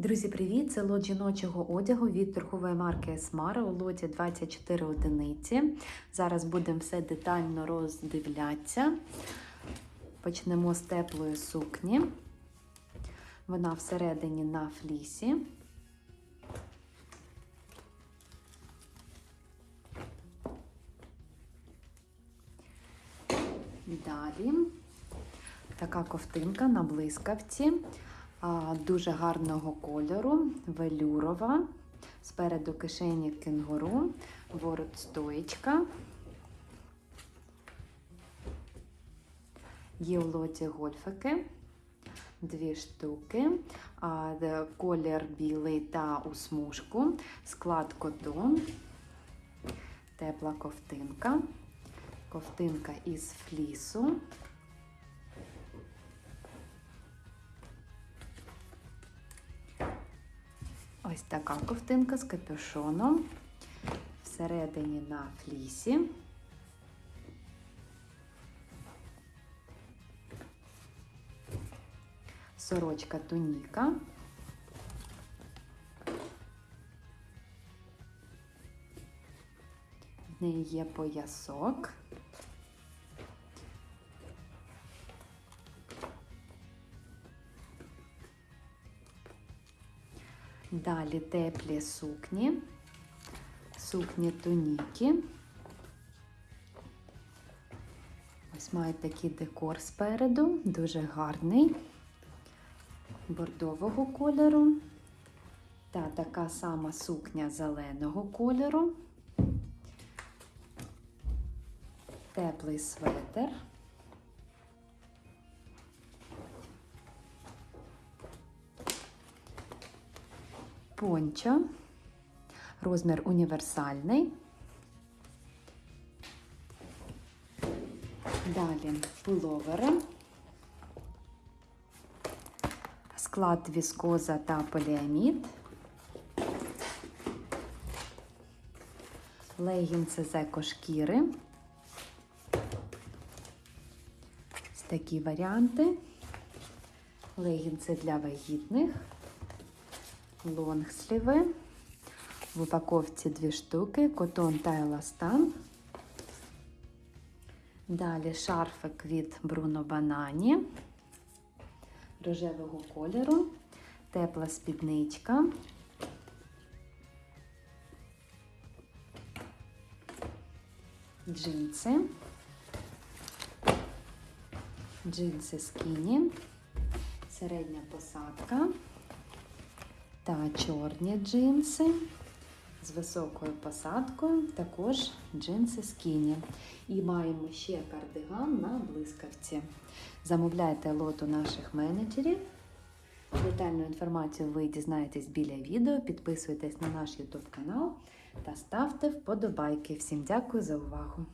Друзі, привіт! Це лот жіночого одягу від торгової марки Esmara у лоті 24 одиниці. Зараз будемо все детально роздивлятися. Почнемо з теплої сукні. Вона всередині на флісі. Далі така ковтинка на блискавці, дуже гарного кольору, велюрова, спереду кишені кенгуру, ворот стоєчка. Є у лоті гольфики, дві штуки, колір білий та у смужку, склад котон, тепла ковтинка, ковтинка із флісу. Ось така ковтинка з капюшоном. Всередині на флісі. Сорочка туніка. В неї є поясок. Далі теплі сукні, сукні туніки. Ось має такий декор спереду, дуже гарний, бордового кольору. Та така сама сукня зеленого кольору. Теплий светр. Пончо, розмір універсальний. Далі пуловери, склад віскоза та поліамід, легінси з екошкіри. Такі варіанти. Легінси для вагітних лонгсліви. В упаковці дві штуки, котон та еластан. Далі шарфик від Bruno Banani рожевого кольору, тепла спідничка. Джинси, джинси скіні, середня посадка та чорні джинси з високою посадкою, також джинси скіні. І маємо ще кардиган на блискавці. Замовляйте лот у наших менеджерів. Детальну інформацію ви дізнаєтесь біля відео. Підписуйтесь на наш YouTube канал та ставте вподобайки. Всім дякую за увагу!